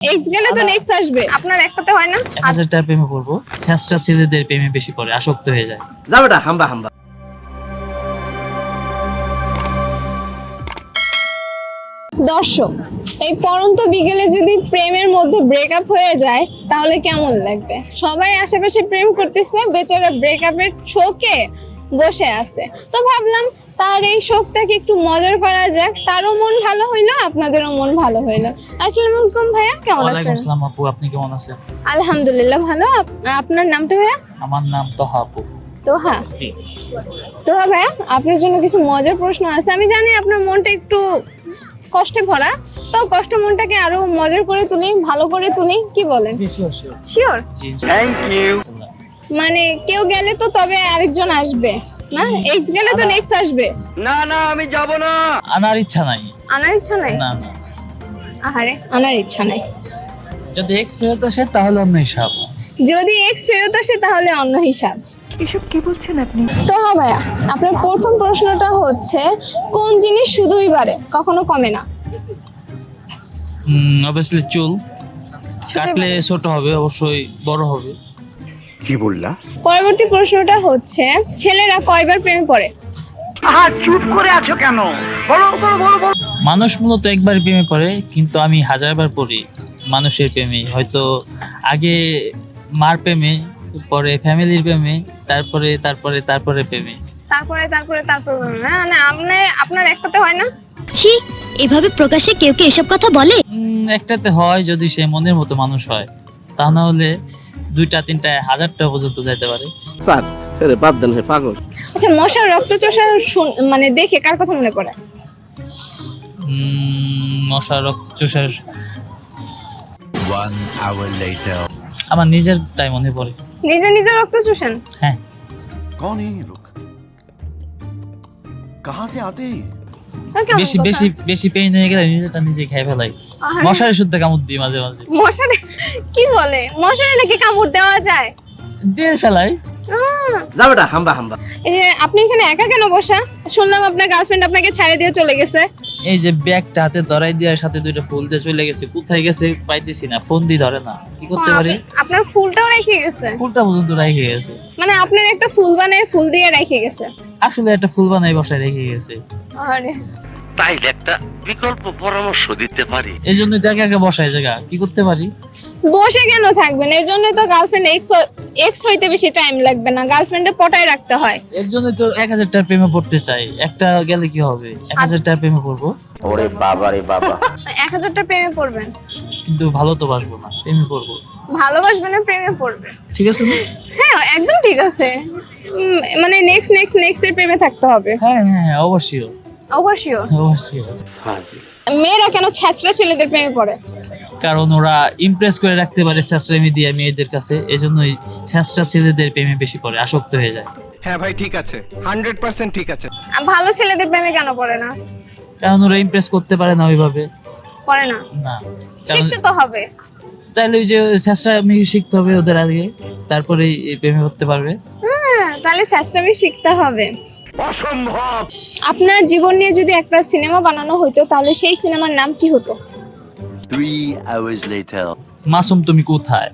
X গেলে তো next আসবে। আপনার একটাতে হয় না? হাজার টাকার প্রেমে পড়ব। ছেঁচটা ছেলেদের প্রেমে বেশি পড়ে আসক্ত হয়ে যায়। যা হাম্বা হাম্বা। দর্শক এই পরন্ত বিকেলে যদি প্রেমের মধ্যে ব্রেকআপ হয়ে যায় তাহলে কেমন লাগবে? সবাই আশেপাশে প্রেম করতেছে বেচারা ব্রেকআপের শোকে বসে আছে। তো ভাবলাম তার এই শোকটাকে একটু মজার করা যাক। তারও মন ভালো হইল আপনাদেরও মন ভালো হইল। আসসালামু আলাইকুম ভাইয়া কেমন ওয়ালাইকুম আছেন আসসালাম আপু আপনি কেমন আছেন? আলহামদুলিল্লাহ ভালো। আপনার নামটা ভাইয়া? আমার নাম তহা আপু। তোহা। জি। তোহা ভাইয়া আপনার জন্য কিছু মজার প্রশ্ন আছে। আমি জানি আপনার মনটা একটু কষ্টে ভরা তো কষ্ট মনটাকে আরও মজার করে তুলি ভালো করে তুলি কি বলেন? শিওর জি থ্যাংক ইউ মানে কেউ গেলে তো তবে আরেকজন আসবে। না এক্স গেলে তো নেক্সট আসবে। না না আমি যাব না। আনার ইচ্ছা নাই। আনার ইচ্ছা নাই? না না। আহারে আনার ইচ্ছা নাই। যদি এক্স ফেরত আসে তাহলে অন্য হিসাব। যদি এক্স ফেরত আসে তাহলে অন্য হিসাব। এসব কি বলছেন আপনি? তো হ্যাঁ ভাইয়া আপনার প্রথম প্রশ্নটা হচ্ছে কোন জিনিস শুধুই বাড়ে কখনো কমে না? অবভিয়াসলি চুল। কাটলে ছোট হবে অবশ্যই বড় হবে। কি বললা? পরবর্তী প্রশ্নটা হচ্ছে ছেলেরা কয়বার প্রেমে পড়ে? মানুষ মূলত একবার প্রেমে পড়ে কিন্তু আমি হাজারবার পড়ি মানুষের প্রেমে। হয়তো আগে মার প্রেমে পরে ফ্যামিলির প্রেমে তারপরে তারপরে তারপরে প্রেমে। তারপরে তারপরে তারপরে না না আপনি আপনার একটাতে হয় না? ছি এভাবে প্রকাশ্যে কেউ কি এসব কথা বলে? উম, একটাতে হয় যদি সে মনের মতো মানুষ হয়। তা না হলে দুইটা তিনটা হাজারটা পর্যন্ত যাইতে পারে স্যার আরে বাদ দেন হে পাগল আচ্ছা মশার রক্ত চোষা শুন- মানে দেখে কার কথা মনে পড়ে উম, মশা রক্ত চোষার One hour later. আমার নিজের টাই মনে পড়ে নিজে নিজে রক্ত চোষেন হ্যাঁ कौन है ये लोग कहाँ से आते हैं ये? বেশি বেশি বেশি পেইন হয়ে গেলে নিজেটা নিজে খেয়ে ফেলাই। মশারি শুদ্ধ কামড় দিই মাঝে মাঝে। মশারি কি বলে? মশারি নাকি কামড় দেওয়া যায়? দিয়ে ফেলাই। যা বেটা হাম্বা হাম্বা। আপনি এখানে একা কেন বসা? শুনলাম আপনার গার্লফ্রেন্ড আপনাকে ছাড়ে দিয়ে চলে গেছে। এই যে ব্যাগটা হাতে ধরাই দেওয়ার সাথে দুইটা ফুল দিয়ে চলে গেছে কোথায় গেছে পাইতেছি না ফোন দিয়ে ধরে না কি করতে পারি? আপনার ফুলটাও রেখে গেছে। ফুলটা পর্যন্ত রেখে গেছে। মানে আপনার একটা ফুল বানায় ফুল দিয়ে রেখে গেছে। আসলে একটা ফুল বানাই বসায় রেখে গেছে। আরে। তাইলে একটা বিকল্প পরামর্শ দিতে পারি। এই জন্য একা একা বসায় জায়গা কি করতে পারি? বসে কেন থাকবেন? এর জন্য তো গার্লফ্রেন্ড এক্স এক্স হইতে বেশি টাইম লাগবে না। গার্লফ্রেন্ডে পটায় রাখতে হয়। এর জন্য তো এক হাজার টাকার প্রেমে পড়তে চাই। একটা গেলে কি হবে? এক হাজার টাকার প্রেমে পড়ব? ওরে বাবা রে বাবা। এক হাজারটা প্রেমে পড়বেন? কিন্তু ভালো তো বাসবো না প্রেমে পড়ব। ভালোবাসবেন না প্রেমে পড়বেন ঠিক আছে হ্যাঁ একদম ঠিক আছে। মানে নেক্সট নেক্সট নেক্সট এর প্রেমে থাকতে হবে। হ্যাঁ হ্যাঁ হ্যাঁ, অবশ্যই। অবশ্যই। অবশ্যই। ফাজিল। মেয়েরা কেন ছ্যাচড়া ছেলেদের প্রেমে পড়ে? কারণ ওরা ইমপ্রেস করে রাখতে পারে স্যাসরামি দিয়ে মেয়েদের কাছে এজন্যই স্যাসরা ছেলেদের প্রেমে বেশি পড়ে আসক্ত হয়ে যায়। হ্যাঁ ভাই ঠিক আছে। হান্ড্রেড পার্সেন্ট ঠিক আছে। আর ভালো ছেলেদের প্রেমে কেন পড়ে না? কারণ ওরা ইমপ্রেস করতে পারে না ওইভাবে। পড়ে না? না। কারণ শিখতে তো হবে। তাহলে ওই যে স্যাসরামি শিখতে হবে ওদের আগে তারপরে প্রেমে করতে পারবে। হ্যাঁ তাহলে ছ্যাচড়ামি শিখতে হবে। অসম্ভব! আপনার জীবন নিয়ে যদি একটা সিনেমা বানানো হতো তাহলে সেই সিনেমার নাম কি হতো? Three hours later. মাসুম তুমি কোথায়?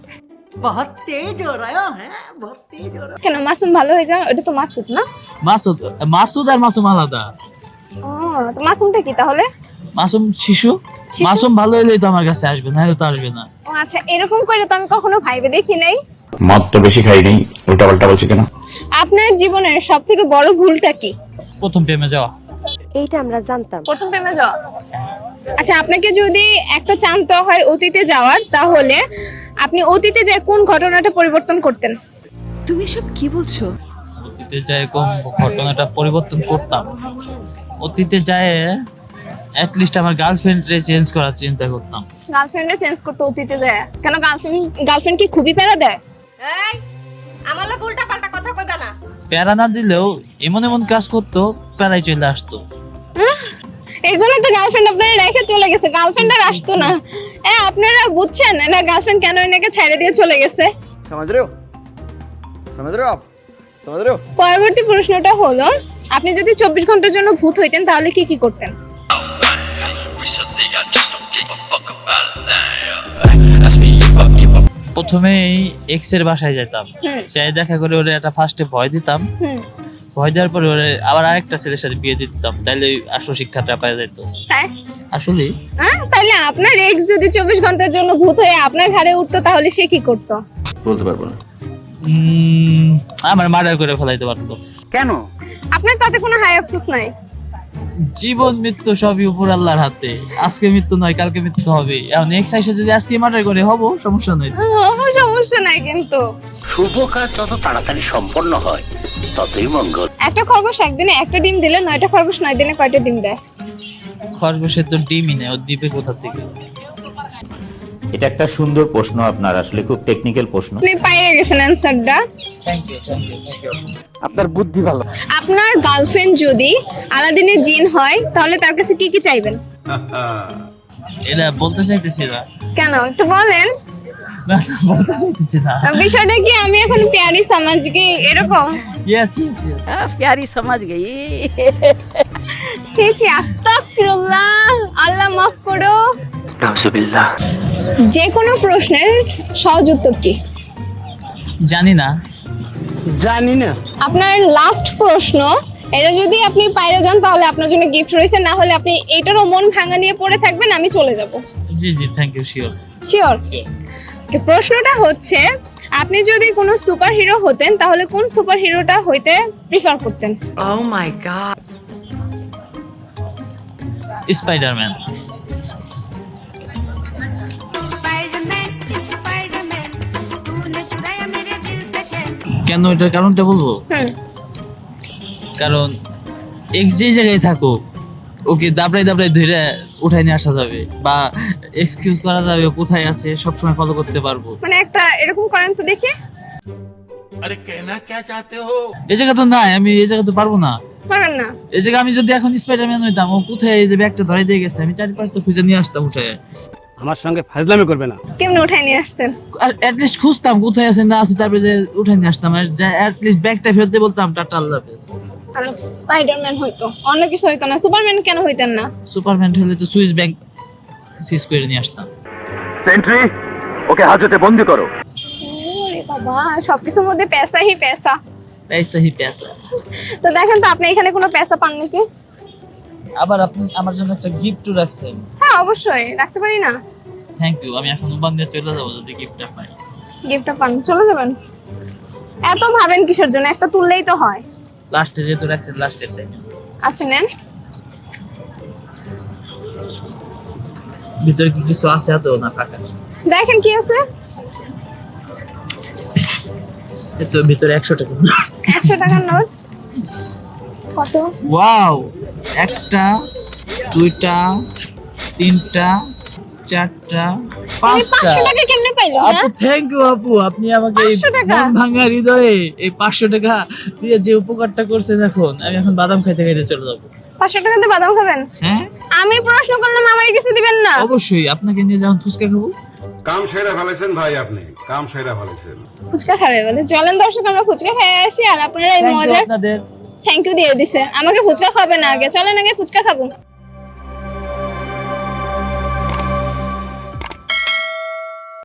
কেন মাসুম ভালো হয়ে যাও এটা তো মাসুদ না? মাসুদ মাসুদ আর মাসুম আলাদা। ও তো মাসুমটা কি তাহলে? মাসুম শিশু? মাসুম ভালো হলেই তো আমার কাছে আসবে না তো আসবে না। ও আচ্ছা এরকম করে তো আমি কখনো ভাইবে দেখি নাই। মদ তো বেশি খাইনি উল্টা পাল্টা বলছি কেন? আপনার জীবনের সব থেকে বড় ভুলটা কি? প্রথম প্রেমে যাওয়া। এইটা আমরা জানতাম। প্রথম প্রেমে যাওয়া? আচ্ছা আপনাকে যদি একটা চান্স দেওয়া হয় অতীতে যাওয়ার তাহলে আপনি অতীতে যে কোন ঘটনাটা পরিবর্তন করতেন? তুমি সব কি বলছো? অতীতে যায় কম ঘটনাটা পরিবর্তন করতাম? অতীতে যায় লিস্ট আমার গার্লফ্রেন্ডে চেঞ্জ করার চিন্তা করতাম। গার্লফ্রেন্ডে চেঞ্জ করতে অতীতে যায়? কেন গার্লফ্রেন্ড গার্লফ্রেন্ড কি খুবই প্যারা দেয়? এই আমার লোক উল্টা পাল্টা কথা কইবা না। প্যারা না দিলেও এমন এমন কাজ করতো প্যারাই চলে আসতো। এই জন্য তো গার্লফ্রেন্ড আপনারা রেখে চলে গেছে গার্লফ্রেন্ড আর আসতো না। হ্যাঁ আপনারা বুঝছেন না গার্লফ্রেন্ড কেন এনাকে ছেড়ে দিয়ে চলে গেছে? পরবর্তী প্রশ্নটা হলো আপনি যদি চব্বিশ ঘণ্টার জন্য ভূত হইতেন তাহলে কি কি করতেন? প্রথমেই এক্সের বাসায় যেতাম সে দেখা করে ওরে একটা ফার্স্টে ভয় দিতাম। ভয় দেওয়ার পরে ওরে আবার আরেকটা ছেলের সাথে বিয়ে দিতাম তাইলে আসল শিক্ষাটা পাওয়া যেত। তাই? আসলে হ্যাঁ তাহলে আপনার এক্স যদি চব্বিশ ঘণ্টার জন্য ভূত হয়ে আপনার ঘাড়ে উঠতো তাহলে সে কি করতো? বলতে পারব না। উম, আমার মার্ডার করে ফেলাইতে পারতো। আপনার তাতে কোনো হাই আফসোস নাই? জীবন মৃত্যু সবই উপর আল্লাহর হাতে। আজকে মৃত্যু নয় কালকে মৃত্যু হবে। এখন এক্স আইসে যদি আজকে মার্ডার করে হব সমস্যা নয় ও, সমস্যা নাই কিন্তু। শুভ কাজ যত তাড়াতাড়ি সম্পন্ন হয় ততই মঙ্গল। একটা খরগোশ একদিনে একটা ডিম দিলে নয়টা খরগোশ নয় দিনে কয়টা ডিম দেয়? খরগোশের তো ডিমই নেই ও দ্বীপে কোথা থেকে? এটা একটা সুন্দর প্রশ্ন আপনার আসলে খুব টেকনিক্যাল প্রশ্ন। আপনি পাইয়ে গেছেন অ্যান্সারটা থ্যাংক ইউ থ্যাংক ইউ আপনার বুদ্ধি ভালো। আপনার গার্লফ্রেন্ড যদি আলাদিনের জিন হয় তাহলে তার কাছে কি কি চাইবেন? এটা বলতে চাইতেছি না কেন? একটু বলেন। না না, বলতে চাইতেছি না। বিষয়টা কি আমি এখন প্যারি সমাজ কি এরকম? ইয়েস ইয়েস ইয়েস প্যারি সমাজ গই ছি ছি আস্তাগফিরুল্লাহ আল্লাহ মাফ করো। নাউজুবিল্লাহ। যে কোনো প্রশ্নের সহজ উত্তর কি? জানি না। জানি না। আপনার লাস্ট প্রশ্ন এটা যদি আপনি পাইরে যান তাহলে আপনার জন্য গিফট রয়েছে না হলে আপনি এটারও মন ভাঙা নিয়ে পড়ে থাকবেন আমি চলে যাব। জি জি thank you sure sure sure প্রশ্নটা হচ্ছে আপনি যদি কোনো সুপার হিরো হতেন তাহলে কোন সুপার হিরোটা হইতে প্রিফার করতেন? ও মাই গড স্পাইডারম্যান কেন এটার কারণটা বলব? কারণ এক্স যে জায়গায় থাকুক ওকে দাবড়াই দাবড়াই ধরে উঠাই নিয়ে আসা যাবে বা এক্সকিউজ করা যাবে কোথায় আছে সবসময় ফলো করতে পারব। মানে একটা এরকম করেন তো দেখি। এই জায়গা তো নাই আমি এই জায়গা তো পারব না। পারেন না। এই জায়গা আমি যদি এখন স্পাইডারম্যান হইতাম ও কোথায় এই যে ব্যাগটা ধরে দিয়ে গেছে আমি চারিপাশ তো খুঁজে নিয়ে আসতাম উঠে। আমার সঙ্গে ফাজলামি করবে না। কেমনে উঠাই নিয়ে আসতেন? আর অ্যাটলিস্ট খুঁজতাম কোথায় আছে না আছে তারপরে যে উঠে নিয়ে আসতাম। আর অ্যাটলিস্ট ব্যাগটা ফেরত দিয়ে বলতাম টাটা আল্লাহ হাফেজ। স্পাইডারম্যান হইতো। অন্য কিছু হইতো না। সুপারম্যান কেন হইতেন না? সুপারম্যান হলে তো সুইস ব্যাংক সিজ করে নিয়ে আসতাম। সেন্ট্রি ওকে হাজতে বন্দি করো। ওরে বাবা সবকিছুর মধ্যে পেশা হি পেশা। পয়সা হি পয়সা তো দেখেন তো আপনি এখানে কোনো পেশা পান নাকি আবার আপনি আমার জন্য একটা গিফটও রাখছেন। হ্যাঁ অবশ্যই। রাখতে পারি না? থ্যাংক ইউ আমি এখন উবান দিয়ে চলে যাব যদি গিফটটা পাই। গিফটটা পান চলে যাবেন। এত ভাবেন কিসের জন্য? একটা তুললেই তো হয়। লাস্টে যেহেতু রাখছেন লাস্টের টাইম আচ্ছা নেন। ভিতরে কি কিছু আছে এত না ফাঁকা? দেখেন কি আছে? এই তো ভিতরে একশো টাকা একশো টাকার নোট। কত? ওয়াও একটা দুইটা তিনটা চারটা পাঁচটা। টাকা কেমনে পাইলো আপু হ্যাঁ থ্যাংক ইউ আপু। আপনি আমাকে এই 500 টাকা? মন ভাঙা হৃদয়ে এই পাঁচশো টাকা দিয়ে যে উপকারটা করছেন এখন আমি এখন বাদাম খাইতে খাইতে চলে যাব। পাঁচশো টাকাতে বাদাম খাবেন? হ্যাঁ? আমি প্রশ্ন করলাম আমাকে কিছু দিবেন না। অবশ্যই আপনাকে নিয়ে যখন ফুচকা খাব। কাম সেরা ফেলেছেন ভাই আপনি কাম সেরা ফেলেছেন। ফুচকা খাবে বলে। চলেন দর্শক আমরা ফুচকা খেয়ে আসি আর আপনারা এই মজা থ্যাংক ইউ দিয়ে দিছে। আমাকে ফুচকা খাবে না আগে। চলেন আগে ফুচকা খাব।